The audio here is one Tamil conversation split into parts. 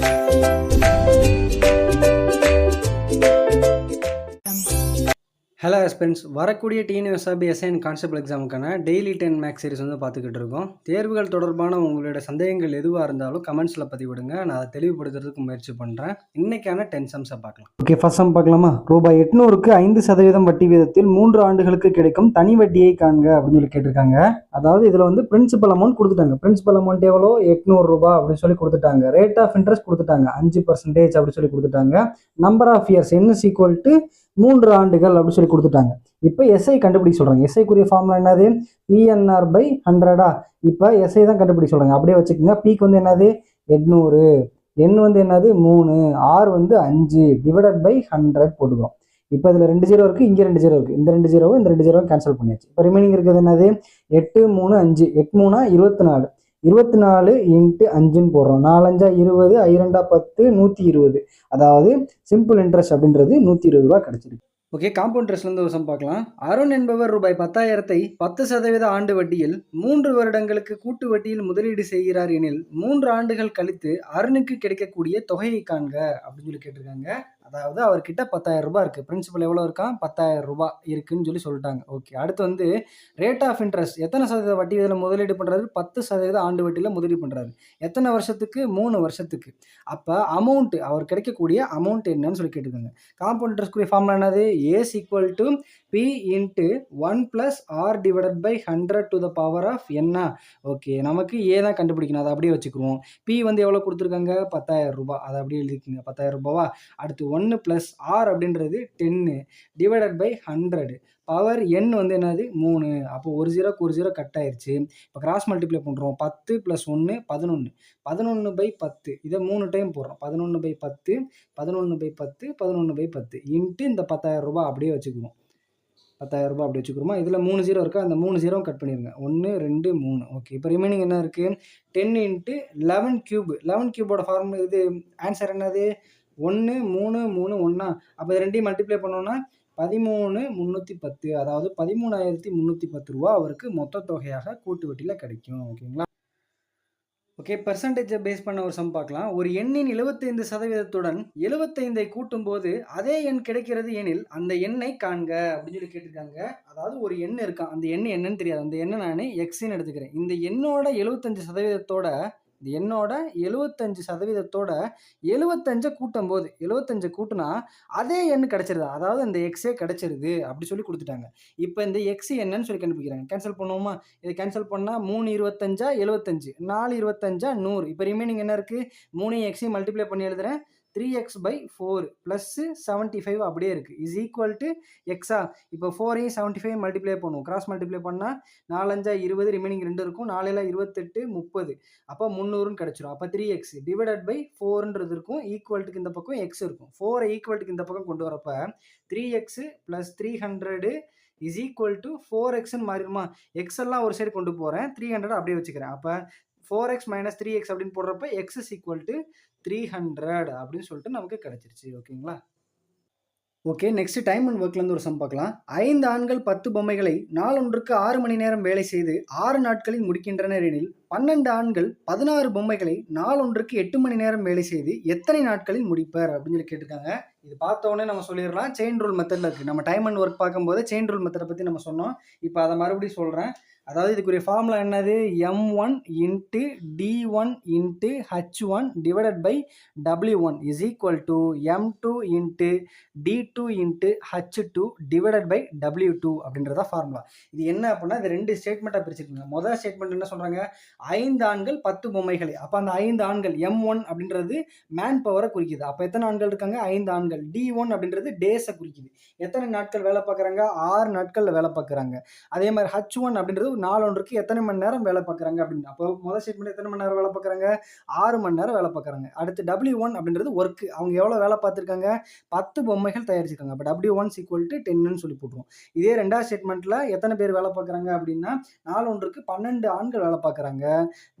Thank you. ஸ்பென்ஸ் வரக்கூடிய டிஎன்எஸ்ஆபி எஸ்ஐன் கான்ஸ்டபிள் எக்ஸாமுக்கான டெய்லி டென் மேக்ஸ் சீரிஸ் வந்து பார்த்துக்கிட்டு இருக்கோம். தேர்வுகள் தொடர்பான உங்களோட சந்தேகங்கள் எதுவாக இருந்தாலும் கமெண்ட்ஸில் பதிவிடுங்க. நான் அதை தெளிவுபடுத்துறதுக்கு முயற்சி பண்ணுறேன் இன்னைக்கான டென் சம்ஸை பார்க்கலாம். ஓகே ஃபர்ஸ்ட் சம் பார்க்கலாமா? ரூபாய் எட்நூறுக்கு ஐந்து சதவீதம் வட்டி வீதத்தில் மூன்று ஆண்டுகளுக்கு கிடைக்கும் தனி வட்டியை காண்க அப்படின்னு சொல்லி கேட்டிருக்காங்க. அதாவது இதில் வந்து பிரின்சிபல் அமௌண்ட் கொடுத்துட்டாங்க. பிரின்சிபல் அமௌண்ட் எவ்வளோ? எட்நூறுரூபா அப்படின்னு சொல்லி கொடுத்துட்டாங்க. ரேட் ஆஃப் இன்ட்ரெஸ்ட் கொடுத்துட்டாங்க. அஞ்சு பர்சன்டேஜ் அப்படின்னு சொல்லி கொடுத்துட்டாங்க. நம்பர் ஆஃப் இயர்ஸ் என்ன ஈக்குவல் டு மூன்று ஆண்டுகள் அப்படின்னு சொல்லி கொடுத்துட்டாங்க. இப்போ எஸ்ஐ கண்டுபிடிக்க சொல்கிறாங்க எஸ்ஐக்குரிய ஃபார்முலா என்னது? பிஎன்ஆர் பை ஹண்ட்ரடா இப்போ எஸ்ஐ தான் கண்டுபிடிக்க சொல்கிறாங்க அப்படியே வச்சுக்கோங்க. பிக்கு வந்து என்னது? எட்நூறு. எண் வந்து என்னது? மூணு. ஆர் வந்து அஞ்சு. டிவைடட் பை ஹண்ட்ரட் போட்டுக்கிறோம். இப்போ இதில் ரெண்டு ஜீரோ இருக்குது இங்கே ரெண்டு ஜீரோ இருக்குது இந்த ரெண்டு ஜீரோவும் இந்த ரெண்டு ஜீரோவும் கேன்சல் பண்ணியாச்சு. இப்போ ரிமைனிங் இருக்கிறது என்னது? எட்டு மூணு அஞ்சு. எட்டு மூணா? இருபத்தி நாலு. இருபத்தி நாலு இன்ட்டு அஞ்சுன்னு போடுறோம். நாலஞ்சா இருபது ஐரெண்டா பத்து நூற்றி இருபது. அதாவது சிம்பிள் இன்ட்ரெஸ்ட் அப்படின்றது நூற்றி இருபது ரூபா கிடச்சிருக்கு. ஓகே காம்பவுண்ட் இன்ட்ரெஸ்ட்லேருந்து ஒரு சம் பார்க்கலாம். அருண் என்பவர் ரூபாய் பத்தாயிரத்தை பத்து சதவீத ஆண்டு வட்டியில் மூன்று வருடங்களுக்கு கூட்டு வட்டியில் முதலீடு செய்கிறார் எனில் மூன்று ஆண்டுகள் கழித்து அருணுக்கு கிடைக்கக்கூடிய தொகையை காண்க அப்படின்னு சொல்லி கேட்டிருக்காங்க. அதாவது அவர்கிட்ட பத்தாயிரம் ரூபாய் இருக்குது பிரின்சிபல் எவ்வளோ இருக்கான்? பத்தாயிரம் ரூபாய் இருக்குன்னு சொல்லி சொல்லிட்டாங்க. ஓகே அடுத்து வந்து ரேட் ஆஃப் இன்ட்ரெஸ்ட் எத்தனை சதவீத வட்டி இதில் முதலீடு பண்ணுறாரு பத்து சதவீத ஆண்டு வட்டியில் முதலீடு பண்ணுறாரு எத்தனை வருஷத்துக்கு? மூணு வருஷத்துக்கு. அப்போ அமௌண்ட்டு அவர் கிடைக்கக்கூடிய அமௌண்ட் என்னன்னு சொல்லி கேட்டுக்கோங்க. காம்பவுண்ட் இன்ட்ரெஸ்ட்குரிய ஃபார்முலா என்னது? A is equal to P into one plus R divided by hundred to the power of என்ன ஓகே நமக்கு ஏ தான் கண்டுபிடிக்கணும். அதை அப்படியே வச்சுக்குருவோம் பி வந்து எவ்வளோ கொடுத்துருக்காங்க? பத்தாயிரம் ரூபாய் அதை அப்படியே எழுதிக்கிங்க. பத்தாயிரம் ரூபாவா? அடுத்து ஒன்று ப்ளஸ் ஆர் அப்படின்றது டென்னு divided by hundred power N வந்து என்னது? மூணு. அப்போ ஒரு ஜீரோக்கு ஒரு ஜீரோ கட் ஆயிடுச்சு இப்போ கிராஸ் மல்டிப்ளை பண்ணுறோம் பத்து ப்ளஸ் ஒன்று பதினொன்று பதினொன்று பை பத்து. இதை மூணு டைம் போடுறோம். பதினொன்று பை பத்து பதினொன்று பை பத்து பதினொன்று பை பத்து. இன்ட்டு இந்த பத்தாயிரம் ரூபாய் அப்படியே வச்சுக்குவோம். பத்தாயிரம் ரூபாய் அப்படி வச்சுக்கிறோமா இதில் மூணு ஜீரோ இருக்கா? அந்த மூணு ஜீரோ கட் பண்ணிடுங்க ஒன்று ரெண்டு மூணு. ஓகே இப்போ ரிமைனிங் என்ன இருக்குது ten into eleven cube eleven கியூபோட form இது ஆன்சர் என்னது? ஒன்று மூணு மூணு ஒன்றா அப்போ இது ரெண்டையும் மல்டிப்ளை பண்ணோன்னா பதிமூணு முந்நூற்றி பத்து. அதாவது பதிமூணாயிரத்தி முந்நூற்றி பத்து ரூபா அவருக்கு மொத்த தொகையாக கூட்டு வட்டியில் கிடைக்கும். ஓகேங்களா ஓகே பெர்சன்டேஜை பேஸ் பண்ண ஒரு சம் பார்க்கலாம். ஒரு எண்ணின் 75% சதவீதத்துடன் எழுபத்தைந்தை கூட்டும்போது அதே எண் கிடைக்கிறது எனில் அந்த எண்ணை காண்க அப்படின்னு சொல்லி கேட்டிருக்காங்க. அதாவது ஒரு எண் இருக்கான் அந்த எண் என்னன்னு தெரியாது. அந்த எண்ணை நான் எக்ஸின்னு எடுத்துக்கிறேன். இந்த எண்ணோட எழுபத்தஞ்சு சதவீதத்தோட இந்த எண்ணோட எழுபத்தஞ்சு சதவீதத்தோட எழுவத்தஞ்சை கூட்டும் போது எழுவத்தஞ்சை கூட்டினா அதே எண் கிடச்சிருது? அதாவது இந்த எக்ஸே கிடச்சிருது அப்படி சொல்லி கொடுத்துட்டாங்க. இப்போ இந்த எக்ஸ் என்னன்னு சொல்லி கண்டுபிடிக்கிறாங்க. கேன்சல் பண்ணுவோமா? இதை கேன்சல் பண்ணால் மூணு இருபத்தஞ்சா எழுபத்தஞ்சு நாலு இருபத்தஞ்சா நூறு. இப்போ ரிமைனிங் என்ன இருக்குது மூணு எக்ஸையும் மல்டிப்ளை பண்ணி எழுதுகிறேன் three X by four plus seventy five அப்படியே இருக்குது இஸ் ஈக்குவல் டு எக்ஸா இப்போ ஃபோரையும் செவன்ட்டி ஃபைவ் மல்டிப்ளை பண்ணுவோம். கிராஸ் மல்டிப்ளை பண்ணால் நாலஞ்சா இருபது ரிமைனிங் ரெண்டு இருக்கும். நாலில் இருபத்தெட்டு முப்பது. அப்போ முந்நூறுன்னு கிடச்சிரும். அப்போ த்ரீ எக்ஸ் டிவைடட் பை ஃபோர்ன்றது இருக்கும். ஈக்குவல்ட்டுக்கு இந்த பக்கம் எக்ஸ் இருக்கும். ஃபோரை ஈக்குவல்ட்டுக்கு இந்த பக்கம் கொண்டு வரப்போ three X plus three hundred is equal to four எக்ஸ்ன்னு மாறிடுமா? எக்ஸ் எல்லாம் ஒரு சைடு கொண்டு போகிறேன் த்ரீ ஹண்ட்ரட் அப்படியே வச்சுக்கிறேன். அப்போ four X minus three X அப்படின்னு போடுறப்ப X is equal to three hundred அப்படின்னு சொல்லிட்டு நமக்கு கிடச்சிருச்சு ஓகேங்களா ஓகே நெக்ஸ்ட் டைம் அண்ட் ஒர்க்லேருந்து ஒரு சம் பார்க்கலாம். ஐந்து ஆண்கள் பத்து பொம்மைகளை நாளொன்றுக்கு ஆறு மணி நேரம் வேலை செய்து ஆறு நாட்களில் முடிக்கின்றனர் எனில் பன்னெண்டு ஆண்கள் பதினாறு பொம்மைகளை நாளொன்றுக்கு எட்டு மணி நேரம் வேலை செய்து எத்தனை நாட்களில் முடிப்பர் அப்படின்னு சொல்லி கேட்டிருக்காங்க. இது பார்த்த உடனே நம்ம சொல்லிடலாம். செயின் ரூல் மெத்தடில் இருக்குது நம்ம டைம் அண்ட் ஒர்க் பார்க்கும்போது செயின் ரூல் மெத்தடை பற்றி நம்ம சொன்னோம். இப்போ அதை மறுபடியும் சொல்கிறேன் அதாவது இதுக்குரிய ஃபார்முலா என்னது? M one into T one into H one divided by W one is equal to M two into T two into H two divided by W two அப்படின்றத ஃபார்முலா இது என்ன அப்படின்னா இது ரெண்டு ஸ்டேட்மெண்ட்டாக பிரிச்சுக்கோங்க. முதல் ஸ்டேட்மெண்ட் என்ன சொல்கிறாங்க ஐந்து ஆண்கள் பத்து பொம்மைகளை. அப்போ அந்த ஐந்து ஆண்கள் எம் ஒன் அப்படின்றது மேன் பவரை குறிக்குது. அப்போ எத்தனை ஆண்கள் இருக்காங்க? ஐந்து ஆண்கள். டி ஒன் அப்படின்றது டேஸை குறிக்குது. எத்தனை நாட்கள் வேலை பார்க்குறாங்க? ஆறு நாட்களில் வேலை பார்க்குறாங்க. அதே மாதிரி ஹச் ஒன் அப்படின்றது நாலொன்றுக்கு எத்தனை மணி நேரம் வேலை பார்க்குறாங்க அப்படின்னு அப்போ முதல் ஸ்டேட்மெண்ட் எத்தனை மணி நேரம் வேலை பார்க்குறாங்க? ஆறு மணி நேரம் வேலை பார்க்குறாங்க. அடுத்து டபிள்யூ ஒன் அப்படின்றது ஒர்க்கு அவங்க எவ்வளோ வேலை பார்த்துருக்காங்க? பத்து பொம்மைகள் தயாரிச்சிருக்காங்க. அப்போ டபிள்யூ ஒன் ஈக்குவல் டு டென்னு சொல்லி போட்டுருவோம். இதே ரெண்டாவது ஸ்டேட்மெண்ட்டில் எத்தனை பேர் வேலை பார்க்குறாங்க அப்படின்னா நாலொன்றுக்கு பன்னெண்டு ஆண்கள் வேலை பார்க்குறாங்க.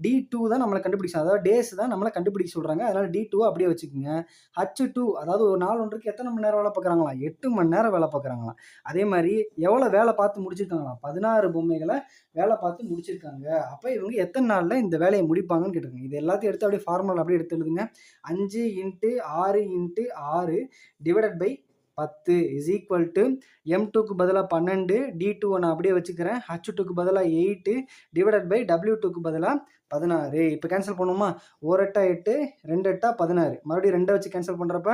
டி டூ தான் நம்மளை கண்டுபிடிச்சோம் அதாவது டேஸ் தான் நம்மளை கண்டுபிடிக்க சொல்கிறாங்க அதனால் டி டூ அப்படியே வச்சுக்கோங்க. ஹச் டூ அதாவது ஒரு நாள் ஒன்றுக்கு எத்தனை மணி நேரம் வேலை பார்க்குறாங்களா? எட்டு மணி நேரம் வேலை பார்க்குறாங்களாம். அதே மாதிரி எவ்வளோ வேலை பார்த்து முடிச்சிருக்காங்களாம்? பதினாறு பொம்மைகளை வேலை பார்த்து முடிச்சிருக்காங்க. அப்போ இவங்க எத்தனை நாளில் இந்த வேலையை முடிப்பாங்கன்னு கேட்டிருக்காங்க. இது எல்லாத்தையும் எடுத்து அப்படியே ஃபார்முலா அப்படியே எடுத்து எழுதுங்க. அஞ்சு இன்ட்டு ஆறு இன்ட்டு ஆறு டிவைடட் பை பத்து இஸ் ஈக்குவல் டு எம் டூக்கு பதிலாக பன்னெண்டு டி டூ நான் அப்படியே வச்சுக்கிறேன். ஹச் டூக்கு பதிலாக எயிட்டு டிவைடட் பை டபிள்யூ டூக்கு பதிலாக பதினாறு. இப்போ கேன்சல் பண்ணுவோமா? ஒரு எட்டா எட்டு ரெண்டு எட்டா பதினாறு. மறுபடியும் ரெண்டை வச்சு கேன்சல் பண்ணுறப்ப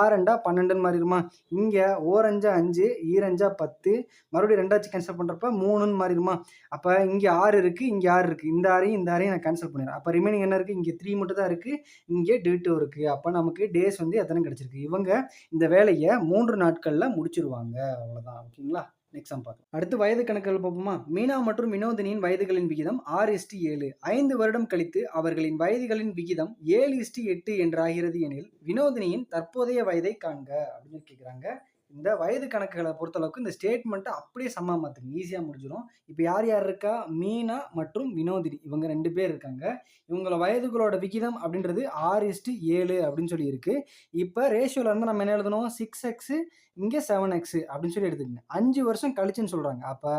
ஆறண்டா பன்னெண்டுன்னு மாறிடுமா? இங்கே ஓரஞ்சா அஞ்சு ஈரஞ்சா பத்து. மறுபடியும் ரெண்டா வச்சு கேன்சல் பண்ணுறப்ப மூணுன்னு மாறிடுமா? அப்போ இங்கே ஆறு இருக்குது இங்கே ஆறு இருக்குது இந்த ஆறையும் இந்த ஆறையும் நான் கேன்சல் பண்ணிடுறேன். அப்போ ரிமைனிங் என்ன இருக்குது இங்கே த்ரீ மட்டும் தான் இருக்குது இங்கே டி டூ இருக்குது அப்போ நமக்கு டேஸ் வந்து எத்தனை கிடச்சிருக்கு? இவங்க இந்த வேலையை மூன்று நாட்களில் முடிச்சிருவாங்க. அவ்வளோதான் ஓகேங்களா? நெக்ஸ்ட் பார்க்கலாம். அடுத்து வயது கணக்குகள் பார்ப்போமா? மீனா மற்றும் வினோதினியின் வயதுகளின் விகிதம் ஆறு இஸ்டி ஏழு. ஐந்து வருடம் கழித்து அவர்களின் வயதுகளின் விகிதம் ஏழு இஸ்டி எட்டு என்றாகிறது எனில் வினோதினியின் தற்போதைய வயதை காண்க அப்படின்னு கேட்குறாங்க இந்த வயது கணக்குகளை பொறுத்தளவுக்கு இந்த ஸ்டேட்மெண்ட்டை அப்படியே சம்மா மாற்றுங்க ஈஸியாக முடிஞ்சிடும் இப்போ யார் யார் இருக்கா? மீனா மற்றும் வினோதினி. இவங்க ரெண்டு பேர் இருக்காங்க. இவங்கள வயதுகளோட விகிதம் அப்படின்றது ஆறு இஸ்டு ஏழு அப்படின்னு சொல்லி இருக்கு. இப்போ ரேஷியோவில் இருந்து நம்ம என்ன எழுதணும்? சிக்ஸ் எக்ஸு இங்கே செவன் எக்ஸு அப்படின்னு சொல்லி எடுத்துக்கங்க. அஞ்சு வருஷம் கழிச்சுன்னு சொல்கிறாங்க அப்போ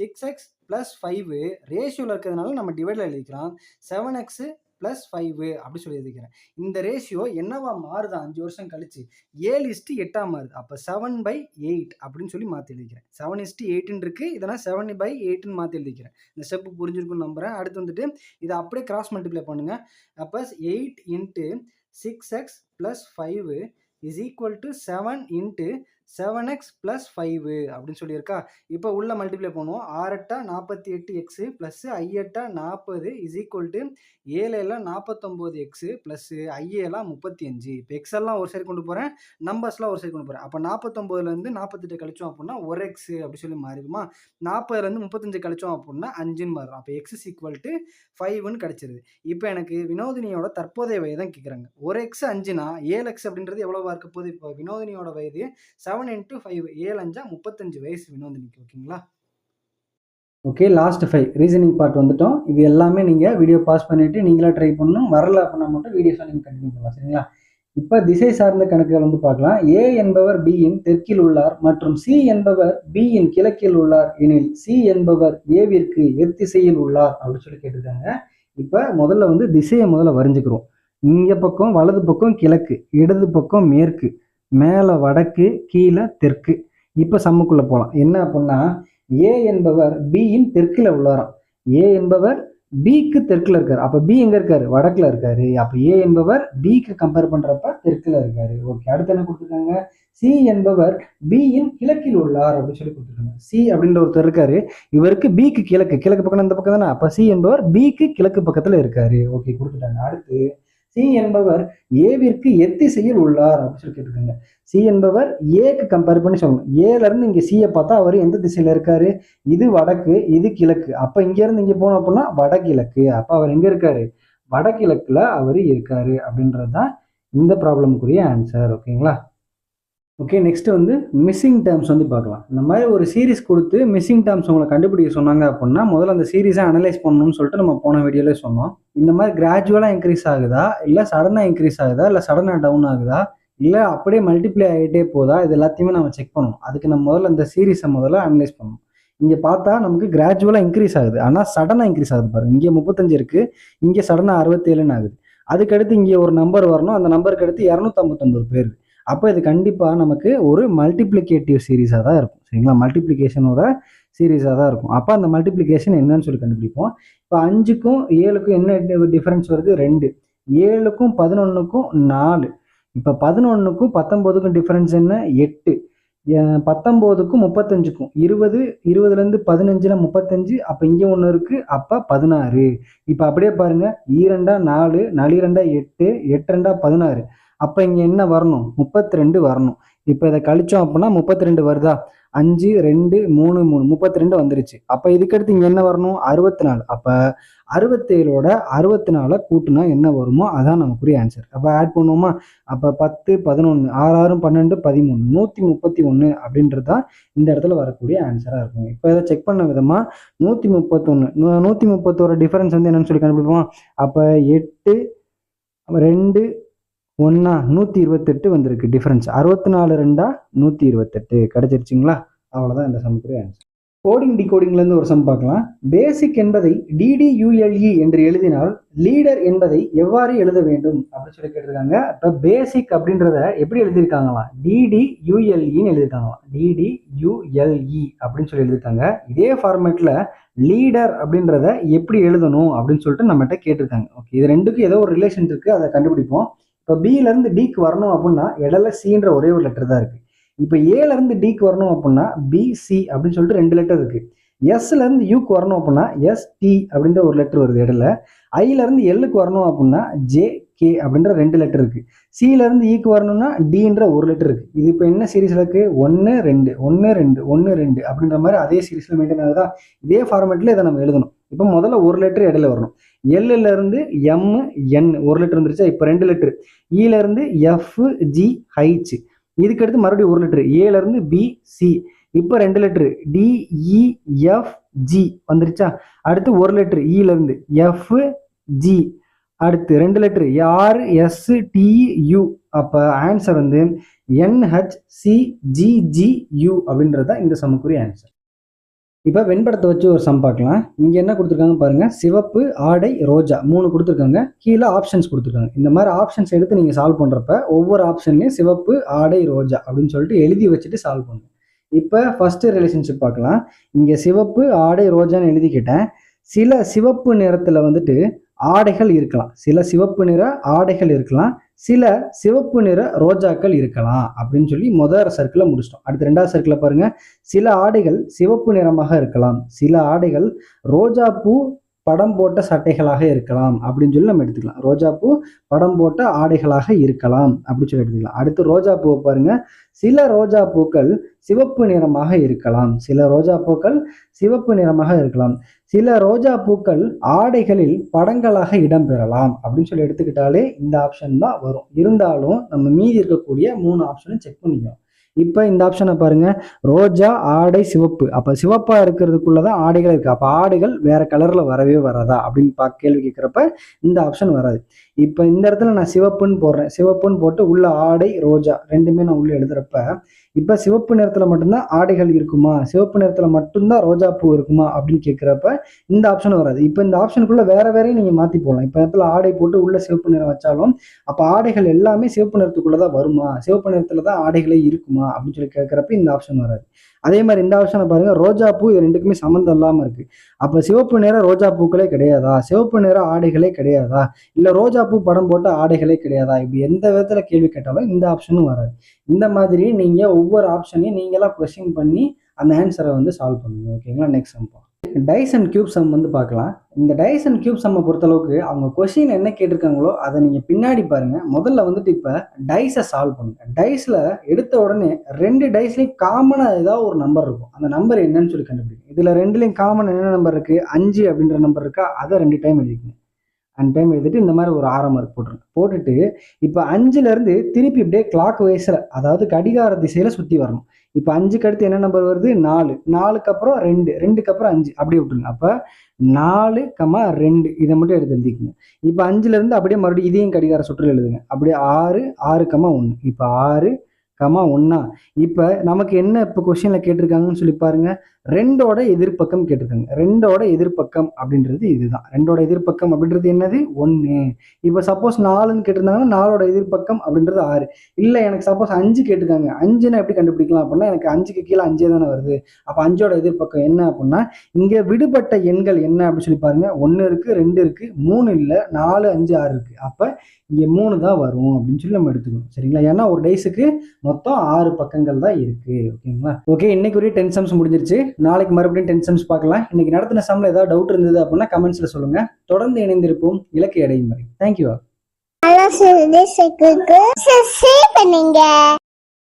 சிக்ஸ் எக்ஸ் ப்ளஸ் ஃபைவ் ரேஷியோவில் இருக்கிறதுனால நம்ம டிவைடில் எழுதிக்கலாம். செவன் எக்ஸு ப்ளஸ் ஃபைவ் அப்படி சொல்லி எழுதிக்கிறேன் இந்த ரேஷியோ என்னவா மாறுது? அஞ்சு வருஷம் கழிச்சு. ஏழு இஸ்ட்டு எட்டாக மாறுது. அப்போ செவன் பை எயிட் அப்படின்னு சொல்லி மாற்றி எழுதிக்கிறேன். செவன் இஸ்ட்டு எயிட்டுன்னு இருக்குது இதெல்லாம் செவன் பை எயிட்டுன்னு மாற்றி எழுதிக்கிறேன். இந்த ஸ்டெப்பு புரிஞ்சிருக்குன்னு நம்புகிறேன் அடுத்து வந்துட்டு இதை அப்படியே கிராஸ் மல்டிப்ளை பண்ணுங்கள் அப்போ eight into six X plus five is equal to seven into seven X plus five அப்படின்னு சொல்லியிருக்கா. இப்போ உள்ள மல்டிப்ளை பண்ணுவோம். ஆறட்டா நாற்பத்தி எட்டு எக்ஸு ப்ளஸ்ஸு ஐஎட்டா நாற்பது இஸ் ஈக்குவல் டு ஏழெல்லாம் நாற்பத்தொம்போது எக்ஸு ப்ளஸ்ஸு ஐஏலாம் முப்பத்தி அஞ்சு. இப்போ எக்ஸ் எல்லாம் ஒரு சைடு கொண்டு போகிறேன் நம்பர்ஸ்லாம் ஒரு சைடு கொண்டு போகிறேன் அப்போ நாற்பத்தொம்போதுலேருந்து நாற்பத்தெட்டு கழிச்சோம் அப்படின்னா ஒரு எக்ஸு அப்படி சொல்லி மாறிடுமா? நாற்பதுலேருந்து முப்பத்தஞ்சு கழிச்சோம் அப்படின்னா அஞ்சுன்னு மாறும் அப்போ எக்ஸ் இஸ் ஈக்குவல் டு ஃபைவ்னு கிடச்சிருது. இப்போ எனக்கு வினோதினியோட தற்போதைய வயது தான் கேட்குறாங்க ஒரு எக்ஸ் அஞ்சுனா ஏழு எக்ஸ் அப்படின்றது எவ்வளோவா இருக்க போகுது? இப்போ வினோதினியோட வயது செவன் இன்ட்டு ஃபைவ் ஏழு அஞ்சா முப்பத்தஞ்சு வயசு வினோதினிக்கு ஓகேங்களா? Okay last five reasoning part வந்துட்டோம். இது எல்லாமே நீங்கள் வீடியோ பாஸ் பண்ணிவிட்டு நீங்களா ட்ரை பண்ணணும். வரல அப்படின்னா மட்டும் வீடியோஸை நீங்கள் கண்டினியூ பண்ணலாம் சரிங்களா? இப்போ திசை சார்ந்த கணக்குகள் வந்து பார்க்கலாம். ஏ என்பவர் பியின் தெற்கில் உள்ளார் மற்றும் சி என்பவர் பியின் கிழக்கில் உள்ளார் எனில் சி என்பவர் ஏவிற்கு எத்திசையில் உள்ளார் அப்படின்னு சொல்லி கேட்டிருக்காங்க. இப்போ முதல்ல வந்து திசையை முதல்ல வரைஞ்சிக்கிறோம். இங்கே பக்கம் வலது பக்கம் கிழக்கு இடது பக்கம் மேற்கு. மேலே வடக்கு கீழே தெற்கு. இப்போ சம்முக்குள்ளே போகலாம் என்ன அப்படின்னா ஏ என்பவர் பியின் தெற்கில் உள்ளாராம். ஏ என்பவர் பிக்கு தெற்கில் இருக்கார். அப்போ பி எங்கே இருக்காரு? வடக்கில் இருக்காரு. அப்போ ஏ என்பவர் பிக்கு கம்பேர் பண்ணுறப்ப தெற்கில் இருக்காரு. ஓகே அடுத்து என்ன கொடுத்துருக்காங்க? சி என்பவர் பியின் கிழக்கில் உள்ளார் அப்படின்னு சொல்லி கொடுத்துருக்காங்க. சி அப்படின்ற ஒருத்தர் இருக்காரு. இவருக்கு பிக்கு கிழக்கு. கிழக்கு பக்கம் இந்த பக்கம் தானே? அப்போ சி என்பவர் பிக்கு கிழக்கு பக்கத்தில் இருக்காரு. ஓகே கொடுத்துட்டாங்க. அடுத்து சி என்பவர் ஏவிற்கு எத்திசையில் உள்ளார் அப்படின்னு சொல்லி கேட்டிருக்காங்க. சி என்பவர் ஏக்கு கம்பேர் பண்ணி சொல்லணும். ஏல இருந்து இங்க சியை பார்த்தா அவர் எந்த திசையில இருக்காரு? இது வடக்கு இது கிழக்கு. அப்ப இங்க இருந்து இங்க போனோம் அப்படின்னா வடகிழக்கு. அப்ப அவர் எங்க இருக்காரு? வடகிழக்குல அவர் இருக்காரு அப்படின்றது தான் இந்த ப்ராப்ளமுக்குரிய ஆன்சர் ஓகேங்களா ஓகே நெக்ஸ்ட்டு வந்து மிஸ்ஸிங் டேர்ம்ஸ் வந்து பார்க்கலாம். இந்த மாதிரி ஒரு சீரிஸ் கொடுத்து மிஸ்ஸிங் டேர்ம்ஸ் உங்களை கண்டுபிடிக்க சொன்னாங்க அப்படின்னா முதல்ல அந்த சீரிஸை அனலைஸ் பண்ணணும்னு சொல்லிட்டு நம்ம போன வீடியோலே சொன்னோம். இந்த மாதிரி கிராஜுவலாக இன்க்ரீஸ் ஆகுதா? இல்லை சடனாக இன்க்ரீஸ் ஆகுதா? இல்லை சடனாக டவுன் ஆகுதா? இல்லை அப்படியே மல்டிப்ளை ஆகிட்டே போதா இது எல்லாத்தையுமே நம்ம செக் பண்ணணும். அதுக்கு நம்ம முதல்ல இந்த சீரிஸை முதல்ல அனலைஸ் பண்ணணும். இங்கே பார்த்தா நமக்கு கிராஜுவலாக இன்க்ரீஸ் ஆகுது. ஆனால் சடனாக இன்க்ரீஸ் ஆகுது பாருங்க. இங்கே முப்பத்தஞ்சு இருக்குது இங்கே சடனாக அறுபத்தேழுன்னு ஆகுது. அதுக்கடுத்து இங்கே ஒரு நம்பர் வரணும். அந்த நம்பருக்கு அடுத்து இரநூத்தம்பத்தொம்பது பேர். அப்போ இது கண்டிப்பாக நமக்கு ஒரு மல்டிப்ளிகேட்டிவ் சீரீஸாக தான் இருக்கும். சரிங்களா? மல்டிப்ளிகேஷனோட சீரீஸாக தான் இருக்கும். அப்போ அந்த மல்டிப்ளிகேஷன் என்னன்னு சொல்லி கண்டுபிடிப்போம். இப்போ அஞ்சுக்கும் ஏழுக்கும் என்ன டிஃப்ரென்ஸ் வருது? ரெண்டு. ஏழுக்கும் பதினொன்றுக்கும் நாலு. இப்போ பதினொன்றுக்கும் பத்தொம்போதுக்கும் டிஃப்ரென்ஸ் என்ன? எட்டு. பத்தொம்போதுக்கும் முப்பத்தஞ்சுக்கும். இருபது இருபதுலேருந்து பதினஞ்சில் முப்பத்தஞ்சு அப்போ இங்கே ஒன்று இருக்குது அப்போ பதினாறு. இப்போ அப்படியே பாருங்கள் ஈரெண்டா நாலு நளிரெண்டா எட்டு எட்டு ரெண்டா பதினாறு. அப்போ இங்கே என்ன வரணும்? முப்பத்தி ரெண்டு வரணும். இப்போ இதை கழிச்சோம் அப்படின்னா முப்பத்தி ரெண்டு வருதா? அஞ்சு ரெண்டு மூணு மூணு. முப்பத்தி ரெண்டு வந்துருச்சு. அப்போ இதுக்கடுத்து இங்கே என்ன வரணும்? அறுபத்தி நாலு அப்போ அறுபத்தேழோட அறுபத்தி நாலை கூட்டினா என்ன வருமோ? அதான் நமக்குரிய ஆன்சர் அப்போ ஆட் பண்ணுவோமா? அப்போ பத்து பதினொன்று ஆறு ஆறும் பன்னெண்டு பதிமூணு. நூற்றி முப்பத்தி ஒன்று அப்படின்றது தான் இந்த இடத்துல வரக்கூடிய ஆன்சராக இருக்கும். இப்போ இதை செக் பண்ண விதமாக நூற்றி முப்பத்தொன்று நூற்றி முப்பத்தோட டிஃபரன்ஸ் வந்து என்னன்னு சொல்லி கண்டுபிடிப்போம்? அப்போ எட்டு ரெண்டு ஒன்றா நூற்றி இருபத்தெட்டு வந்திருக்கு டிஃப்ரென்ஸ் அறுபத்தி நாலு ரெண்டா நூற்றி இருபத்தெட்டு. கிடச்சிருச்சுங்களா? அவ்வளோதான் இந்த சமக்குரிய ஆன்சர் கோடிங் டிகோடிங்லேருந்து ஒரு சம் பார்க்கலாம். பேசிக் என்பதை டிடியூஎல்இ என்று எழுதினால் லீடர் என்பதை எவ்வாறு எழுத வேண்டும்? அப்படின்னு சொல்லி கேட்டிருக்காங்க. இப்போ பேசிக் அப்படின்றத எப்படி எழுதியிருக்காங்களாம்? டிடியூஎல்இன்னு எழுதியிருக்காங்களாம். டிடியூஎல்இ அப்படின்னு சொல்லி எழுதியிருக்காங்க. இதே ஃபார்மேட்டில் லீடர் அப்படின்றத எப்படி எழுதணும் அப்படின்னு சொல்லிட்டு நம்மகிட்ட கேட்டிருக்காங்க. ஓகே இது ரெண்டுக்கும் ஏதோ ஒரு ரிலேஷன் இருக்குது அதை கண்டுபிடிப்போம். இப்போ பியிலேருந்து டிக்கு வரணும் அப்படின்னா இடையில சின்ற ஒரே ஒரு லெட்டர் தான் இருக்குது இப்போ ஏலேருந்து டிக்கு வரணும் அப்படின்னா பிசி அப்படின்னு சொல்லிட்டு ரெண்டு லெட்டர் இருக்குது எஸ்லேருந்து யூக்கு வரணும் அப்படின்னா எஸ்டி அப்படின்ற ஒரு லெட்டர் வருது இடையில. ஐலேருந்து எல்லுக்கு வரணும் அப்படின்னா ஜே கே அப்படின்ற ரெண்டு லெட்டர் இருக்குது சிலேருந்து ஈக்கு e வரணும்னா டின்ற ஒரு லெட்டர் இருக்குது இது இப்போ என்ன சீரீஸில் இருக்குது ஒன்று ரெண்டு ஒன்று ரெண்டு ஒன்று ரெண்டு அப்படின்ற மாதிரி அதே சீரீஸில் மெயின்டைன் ஆகுதா? இதே ஃபார்மேட்டில் இதை நம்ம எழுதணும். இப்போ முதல்ல ஒரு லெட்டர் இடையில வரணும். எல்லுல இருந்து எம் என் ஒரு லெட்ரு வந்துருச்சா? இப்போ ரெண்டு லெட்டர் இல e இருந்து எஃப் ஜி ஹைச் இதுக்கு அடுத்து மறுபடியும் ஒரு லெட்ரு ஏல இருந்து பி சி இப்போ ரெண்டு லெட்ரு டிஇஎஃப் ஜி வந்துருச்சா? அடுத்து ஒரு லெட்ரு இல e இருந்து எஃப் ஜி அடுத்து ரெண்டு letter R S T U அப்போ ஆன்சர் வந்து NH C G G U அப்படின்றது தான் இந்த சமக்குரிய ஆன்சர் இப்போ வெண்படத்தை வச்சு ஒரு சம் பார்க்கலாம். இங்கே என்ன கொடுத்துருக்காங்க பாருங்க. சிவப்பு ஆடை ரோஜா மூணு கொடுத்துருக்காங்க. கீழே ஆப்ஷன்ஸ் கொடுத்துருக்காங்க. இந்த மாதிரி ஆப்ஷன்ஸ் எடுத்து நீங்கள் சால்வ் பண்ணுறப்ப ஒவ்வொரு ஆப்ஷன்லையும் சிவப்பு ஆடை ரோஜா அப்படின்னு சொல்லிட்டு எழுதி வச்சுட்டு சால்வ் பண்ணுங்க. இப்போ ஃபஸ்ட்டு ரிலேஷன்ஷிப் பார்க்கலாம். இங்கே சிவப்பு ஆடை ரோஜான்னு எழுதிக்கிட்டேன் சில சிவப்பு நிறத்தில் வந்துட்டு ஆடைகள் இருக்கலாம். சில சிவப்பு நிற ஆடைகள் இருக்கலாம். சில சிவப்பு நிற ரோஜாக்கள் இருக்கலாம் அப்படின்னு சொல்லி முதல் சர்க்கிளை முடிச்சிட்டோம். அடுத்து ரெண்டாவது சர்க்கிளை பாருங்க. சில ஆடைகள் சிவப்பு நிறமாக இருக்கலாம். சில ஆடைகள் ரோஜா பூ படம் போட்ட சட்டைகளாக இருக்கலாம் அப்படின்னு சொல்லி நம்ம எடுத்துக்கலாம். ரோஜாப்பூ படம் போட்ட ஆடைகளாக இருக்கலாம் அப்படின்னு சொல்லி எடுத்துக்கலாம். அடுத்து ரோஜா பூவை பாருங்க. சில ரோஜா பூக்கள் சிவப்பு நிறமாக இருக்கலாம். சில ரோஜா பூக்கள் சிவப்பு நிறமாக இருக்கலாம். சில ரோஜா பூக்கள் ஆடைகளில் படங்களாக இடம்பெறலாம் அப்படின்னு சொல்லி எடுத்துக்கிட்டாலே இந்த ஆப்ஷன் தான் வரும். இருந்தாலும் நம்ம மீதி இருக்கக்கூடிய மூணு ஆப்ஷனும் செக் பண்ணிக்கணும். இப்போ இந்த ஆப்ஷனை பாருங்க. ரோஜா ஆடை சிவப்பு. அப்போ சிவப்பாக இருக்கிறதுக்குள்ள தான் ஆடைகள் இருக்குது அப்போ ஆடைகள் வேறு கலரில் வரவே வராதா? அப்படின்னு பா கேள்வி கேட்குறப்ப இந்த ஆப்ஷன் வராது. இப்போ இந்த இடத்துல நான் சிவப்புன்னு போடுறேன். சிவப்புன்னு போட்டு உள்ள ஆடை ரோஜா ரெண்டுமே நான் உள்ளே எழுதுறப்ப இப்போ சிவப்பு நிறத்தில் மட்டும்தான் ஆடைகள் இருக்குமா? சிவப்பு நிறத்தில் மட்டும்தான் ரோஜா பூ இருக்குமா? அப்படின்னு கேட்குறப்ப இந்த ஆப்ஷன் வராது. இப்போ இந்த ஆப்ஷனுக்குள்ள வேற வேறையும் நீங்க மாத்தி போகலாம் இப்போ இடத்துல ஆடை போட்டு உள்ள சிவப்பு நிறம் வச்சாலும் அப்போ ஆடைகள் எல்லாமே சிவப்பு நிறத்துக்குள்ளே தான் வருமா? சிவப்பு நிறத்தில் தான் ஆடைகளே இருக்குமா? அப்படின்னு சொல்லி கேட்குறப்ப இந்த ஆப்ஷன் வராது. அதே மாதிரி இந்த ஆப்ஷனை பாருங்க ரோஜா பூ இது ரெண்டுக்குமே சம்மந்தம் இல்லாம இருக்கு. அப்ப சிவப்பு நிற ரோஜா பூக்களே கிடையாதா? சிவப்பு நிற ஆடைகளே கிடையாதா? இல்ல ரோஜா பூ படம் போட்ட ஆடைகளே கிடையாதா? இப்படி எந்த விதத்துல கேள்வி கேட்டாலும் இந்த ஆப்ஷனும் வராது. இந்த மாதிரி நீங்க ஒவ்வொரு ஆப்ஷனையும் நீங்களாக கொஷின் பண்ணி அந்த ஆன்சரை வந்து சால்வ் பண்ணுங்க. ஓகேங்களா next sum dice and cube sum வந்து பார்க்கலாம். இந்த டைஸ் அண்ட் கியூப் சம்மை பொறுத்தளவுக்கு அவங்க கொஷின் என்ன கேட்டிருக்காங்களோ அதை நீங்கள் பின்னாடி பாருங்கள் முதல்ல வந்துட்டு இப்போ டைஸை சால்வ் பண்ணுங்கள் டைஸில் எடுத்த உடனே ரெண்டு டைஸ்லையும் காமனாக ஏதாவது ஒரு நம்பர் இருக்கும். அந்த நம்பர் என்னன்னு சொல்லி கண்டுபிடிக்கும் இதில் ரெண்டுலேயும் காமன் என்ன நம்பர் இருக்குது அஞ்சு அப்படின்ற நம்பர் இருக்கா? அதை ரெண்டு டைம் எழுதிக்கணும் அண்ட் டைம் எழுதிட்டு இந்த மாதிரி ஒரு ஆரம் மார்க் போட்டுருங்க போட்டுட்டு இப்போ அஞ்சுலேருந்து திருப்பி இப்படியே கிளாக் வைஸில் அதாவது கடிகார திசையில் சுற்றி வரணும். இப்போ அஞ்சுக்கு அடுத்து என்ன நம்பர் வருது? நாலு. நாலுக்கு அப்புறம் ரெண்டு. ரெண்டுக்கு அப்புறம் அஞ்சு. அப்படியே விட்டுருங்க. அப்போ நாலு கமா ரெண்டு. இதை மட்டும் எடுத்து எழுதிக்கணும் இப்போ அஞ்சுலேருந்து அப்படியே மறுபடியும் இதையும் கடிகார சுற்றில் எழுதுங்க. அப்படியே ஆறு ஆறு கமா ஒன்று இப்போ ஆறு கமா ஒன்றா இப்போ நமக்கு என்ன இப்போ கொஷினில் கேட்டிருக்காங்கன்னு சொல்லி பாருங்கள் ரெண்டோட எதிர்ப்பக்கம் கேட்டிருக்காங்க. ரெண்டோட எதிர்ப்பக்கம் அப்படின்றது இதுதான். ரெண்டோட எதிர்ப்பக்கம் அப்படின்றது என்னது? ஒன்று இப்போ சப்போஸ் நாலுன்னு கேட்டிருந்தாங்கன்னா நாலோட எதிர்ப்பக்கம் அப்படின்றது ஆறு. இல்லை எனக்கு சப்போஸ் அஞ்சு கேட்டிருக்காங்க. அஞ்சுன்னு எப்படி கண்டுபிடிக்கலாம் அப்படின்னா எனக்கு அஞ்சுக்கு கீழே அஞ்சே தானே வருது. அப்போ அஞ்சோட எதிர்ப்பக்கம் என்ன அப்படின்னா இங்கே விடுபட்ட எண்கள் என்ன அப்படின்னு சொல்லி பாருங்க. ஒன்று இருக்குது ரெண்டு இருக்குது மூணு இல்லை நாலு அஞ்சு ஆறு இருக்குது அப்போ இங்கே மூணு தான் வரும் அப்படின்னு சொல்லி நம்ம எடுத்துக்கணும். சரிங்களா? ஏன்னா ஒரு டேஸுக்கு மொத்தம் ஆறு பக்கங்கள் தான் இருக்குது ஓகேங்களா? ஓகே இன்னைக்கு ஒரு டென் சம்ஸ் முடிஞ்சிருச்சு. நாளைக்கு மறுபடியும் டென் சம்ஸ் பார்க்கலாம். இன்னைக்கு நடத்தின சம்ல ஏதாவது டவுட் இருந்தது அப்படின்னா கமெண்ட்ஸ்ல சொல்லுங்க. தொடர்ந்து இணைந்திருப்போம். இலக்கு அடையும் வரை தேங்க்யூ நல்லா பண்ணுங்க.